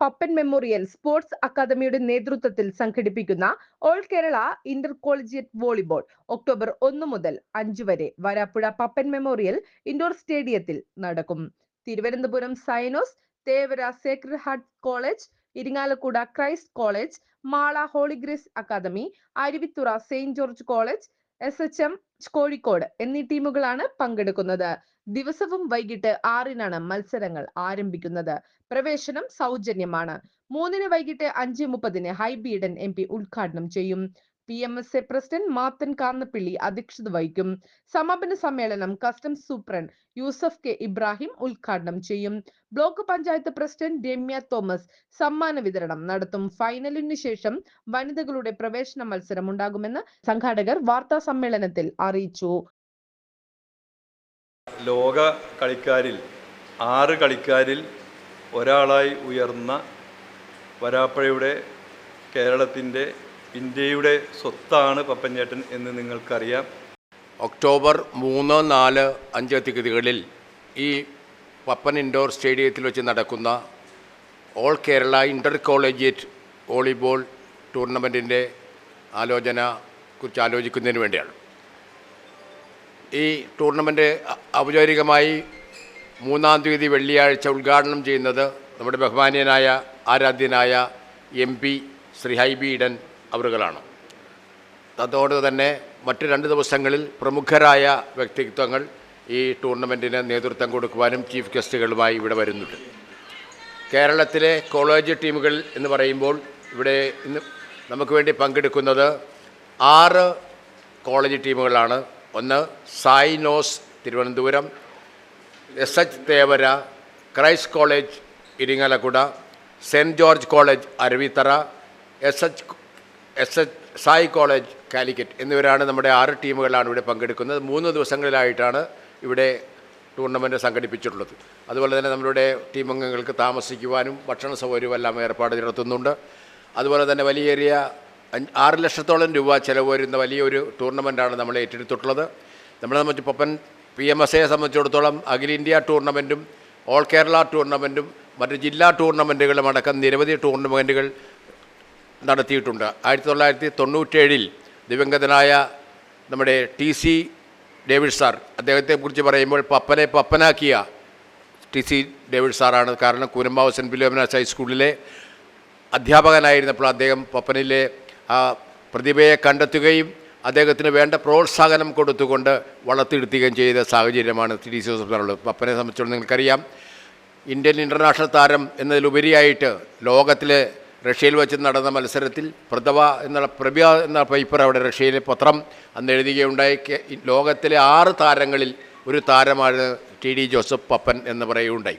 Pappan memorial sports അക്കാദമിയുടെ നേതൃത്വത്തിൽ സംഘടിപ്പിക്കുന്ന all Kerala inter collegiate volleyball October ഒന്ന് മുതൽ അഞ്ചു വരെ വരാപ്പുഴ പപ്പൻ മെമ്മോറിയൽ ഇൻഡോർ സ്റ്റേഡിയത്തിൽ നടക്കും. Thiruvananthapuram Zainus Thevara sacred heart college Irinjalakuda Christ college Mala holy grace academy Aruvithura saint George college S H M Kozhikode എന്നീ ടീമുകളാണ് പങ്കെടുക്കുന്നത്. ദിവസവും വൈകിട്ട് ആറിനാണ് മത്സരങ്ങൾ ആരംഭിക്കുന്നത്. പ്രവേശനം സൗജന്യമാണ്. മൂന്നിന് വൈകിട്ട് അഞ്ച് മുപ്പതിന് ഹൈബീഡൻ എം പി ഉദ്ഘാടനം ചെയ്യും. P M S A president Mathan Kannappilly അധ്യക്ഷത വഹിക്കും. സമാപന സമ്മേളനം customs superintendent Yusuf K Ibrahim ഉദ്ഘാടനം ചെയ്യും. Block panchayat president Ramya Thomas സമ്മാന വിതരണം നടത്തും. ഫൈനലിന് ശേഷം വനിതകളുടെ പ്രവേശന മത്സരം ഉണ്ടാകുമെന്ന് സംഘാടകർ വാർത്താ സമ്മേളനത്തിൽ അറിയിച്ചു. ലോക കളിക്കാരിൽ ആറ് കളിക്കാരിൽ ഒരാളായി ഉയർന്ന വരാപ്പഴയുടെ കേരളത്തിന്റെ ഇന്ത്യയുടെ സ്വത്താണ് പപ്പഞ്ഞേട്ടൻ എന്ന് നിങ്ങൾക്കറിയാം. ഒക്ടോബർ മൂന്ന് നാല് അഞ്ച് തീയതികളിൽ ഈ പപ്പൻ ഇൻഡോർ സ്റ്റേഡിയത്തിൽ വെച്ച് നടക്കുന്ന all Kerala inter collegiate volleyball ടൂർണമെന്റിന്റെ ആലോചന കുറിച്ച് ആലോചിക്കുന്നതിന് വേണ്ടിയാണ്. ഈ ടൂർണമെന്റ് ഔപചാരികമായി മൂന്നാം തീയതി വെള്ളിയാഴ്ച ഉദ്ഘാടനം ചെയ്യുന്നത് നമ്മുടെ ബഹുമാനീയനായ ആരാധ്യനായ എം പി ശ്രീ ഹൈബി ഇടൻ അവറുകളാണ് അതോട് തന്നെ മറ്റ് രണ്ട് ദിവസങ്ങളിൽ പ്രമുഖരായ വ്യക്തിത്വങ്ങൾ ഈ ടൂർണമെന്റിന് നേതൃത്വം കൊടുക്കുവാനും ചീഫ് ഗസ്റ്റുകളുമായി ഇവിടെ വരുന്നുണ്ട്. കേരളത്തിലെ കോളേജ് ടീമുകൾ എന്ന് പറയുമ്പോൾ ഇവിടെ ഇന്ന് നമുക്ക് വേണ്ടി പങ്കെടുക്കുന്നത് ആറ് കോളേജ് ടീമുകളാണ്. ഒന്ന് സായിനോസ് Thiruvananthapuram. S. H. Thevara Christ college Irinjalakuda. Saint George college Aruvithura. S. H. S. H. Sai college Calicut എന്നിവരാണ് നമ്മുടെ ആറ് ടീമുകളാണ് ഇവിടെ പങ്കെടുക്കുന്നത്. മൂന്ന് ദിവസങ്ങളിലായിട്ടാണ് ഇവിടെ ടൂർണമെന്റ് സംഘടിപ്പിച്ചിട്ടുള്ളത്. അതുപോലെ തന്നെ നമ്മളുടെ ടീം അംഗങ്ങൾക്ക് താമസിക്കുവാനും ഭക്ഷണ സൗകര്യവും എല്ലാം ഏർപ്പാട് നടത്തുന്നുണ്ട്. അതുപോലെ തന്നെ വലിയ അഞ്ച് ആറ് ലക്ഷത്തോളം രൂപ ചിലവ് വരുന്ന വലിയൊരു ടൂർണമെന്റാണ് നമ്മൾ ഏറ്റെടുത്തിട്ടുള്ളത്. നമ്മളെ സംബന്ധിച്ച് പൊപ്പൻ പി എം എസ് എയെ സംബന്ധിച്ചിടത്തോളം അഖിലേന്ത്യാ ടൂർണമെന്റും ഓൾ കേരള ടൂർണമെന്റും മറ്റ് ജില്ലാ ടൂർണമെന്റുകളും അടക്കം നിരവധി ടൂർണമെന്റുകൾ നടത്തിയിട്ടുണ്ട്. ആയിരത്തി തൊള്ളായിരത്തി തൊണ്ണൂറ്റേഴിൽ ദിവംഗതനായ നമ്മുടെ ടി സി ഡേവിഡ് സാർ അദ്ദേഹത്തെക്കുറിച്ച് പറയുമ്പോൾ പപ്പനെ പപ്പനാക്കിയ ടി സി ഡേവിഡ് സാറാണ് കാരണം കൂനമ്പാവ് സെന്റ് ഫിലോമിനാസ് ഹൈസ്കൂളിലെ അധ്യാപകനായിരുന്നപ്പോൾ അദ്ദേഹം പപ്പനിലെ ആ പ്രതിഭയെ കണ്ടെത്തുകയും അദ്ദേഹത്തിന് വേണ്ട പ്രോത്സാഹനം കൊടുത്തുകൊണ്ട് വളർത്തിയെടുത്തുകയും ചെയ്ത സാഹചര്യമാണ് ടി ഡി സി ജോസഫിനുള്ളത് പപ്പനെ സംബന്ധിച്ചോളം നിങ്ങൾക്കറിയാം ഇന്ത്യൻ ഇന്റർനാഷണൽ താരം എന്നതിലുപരിയായിട്ട് ലോകത്തിലെ റഷ്യയിൽ വെച്ച് നടന്ന മത്സരത്തിൽ പ്രഥവ എന്നുള്ള പ്രഭ്യ എന്ന പേപ്പർ അവിടെ റഷ്യയിലെ പത്രം അന്ന് എഴുതുകയുണ്ടായി. ലോകത്തിലെ ആറ് താരങ്ങളിൽ ഒരു താരമാണ് ടി ഡി ജോസഫ് പപ്പൻ എന്ന് പറയുകയുണ്ടായി.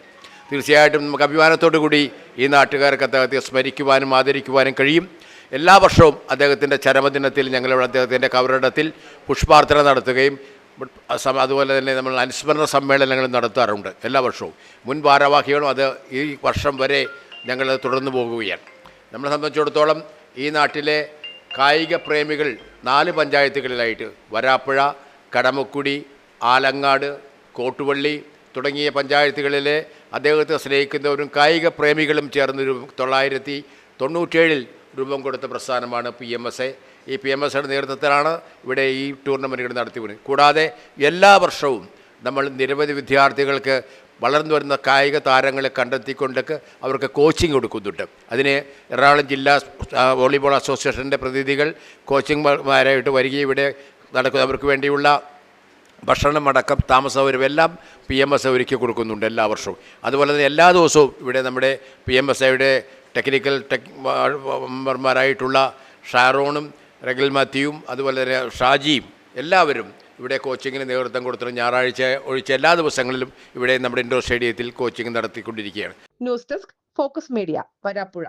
തീർച്ചയായിട്ടും നമുക്ക് അഭിമാനത്തോടു കൂടി ഈ നാട്ടുകാർക്ക് അദ്ദേഹത്തെ സ്മരിക്കുവാനും ആദരിക്കുവാനും കഴിയും. എല്ലാ വർഷവും അദ്ദേഹത്തിന്റെ ചരമദിനത്തിൽ ഞങ്ങളിവിടെ അദ്ദേഹത്തിന്റെ കവറിടത്തിൽ പുഷ്പാർച്ചന നടത്തുകയും അതുപോലെ തന്നെ നമ്മൾ അനുസ്മരണ സമ്മേളനങ്ങൾ നടത്താറുണ്ട് എല്ലാ വർഷവും. മുൻ ഭാരവാഹികളും അത് ഈ വർഷം വരെ ഞങ്ങൾ തുടർന്നു പോകുകയാണ്. നമ്മളെ സംബന്ധിച്ചിടത്തോളം ഈ നാട്ടിലെ കായിക പ്രേമികൾ നാല് പഞ്ചായത്തുകളിലായിട്ട് വരാപ്പുഴ കടമക്കുടി ആലങ്ങാട് കോട്ടുവള്ളി തുടങ്ങിയ പഞ്ചായത്തുകളിലെ അദ്ദേഹത്തെ സ്നേഹിക്കുന്നവരും കായിക പ്രേമികളും ചേർന്ന് രൂപ തൊള്ളായിരത്തി തൊണ്ണൂറ്റേഴിൽ രൂപം കൊടുത്ത പ്രസ്ഥാനമാണ് പി എം എസ് എ. ഈ പി എം എസ് എയുടെ നേതൃത്വത്തിലാണ് ഇവിടെ ഈ ടൂർണമെന്റുകൾ നടത്തി വരുന്നത്. കൂടാതെ എല്ലാ വർഷവും നമ്മൾ നിരവധി വിദ്യാർത്ഥികൾക്ക് വളർന്നു വരുന്ന കായിക താരങ്ങളെ കണ്ടെത്തിക്കൊണ്ടൊക്കെ അവർക്ക് കോച്ചിങ് കൊടുക്കുന്നുണ്ട്. അതിന് എറണാകുളം ജില്ലാ വോളിബോൾ അസോസിയേഷന്റെ പ്രതിനിധികൾ കോച്ചിങ്മാരായിട്ട് വരികയും ഇവിടെ നടക്കുന്ന അവർക്ക് വേണ്ടിയുള്ള ഭക്ഷണം അടക്കം താമസ സൗകര്യം എല്ലാം പി എം എസ് ഒരുക്കി കൊടുക്കുന്നുണ്ട് എല്ലാ വർഷവും. അതുപോലെ തന്നെ എല്ലാ ദിവസവും ഇവിടെ നമ്മുടെ പി എം എസ് ഐയുടെ ടെക്നിക്കൽ ടെക് മെമ്പർമാരായിട്ടുള്ള ഷാറോണും റഗൽ മാത്യുവും അതുപോലെ തന്നെ ഷാജിയും എല്ലാവരും ഇവിടെ കോച്ചിങ്ങിന് നേതൃത്വം കൊടുത്തിട്ട് ഞായറാഴ്ച ഒഴിച്ച എല്ലാ ദിവസങ്ങളിലും ഇവിടെ നമ്മുടെ ഇൻഡോർ സ്റ്റേഡിയത്തിൽ കോച്ചിങ് നടത്തിക്കൊണ്ടിരിക്കുകയാണ്. News desk focus media Varapuzha.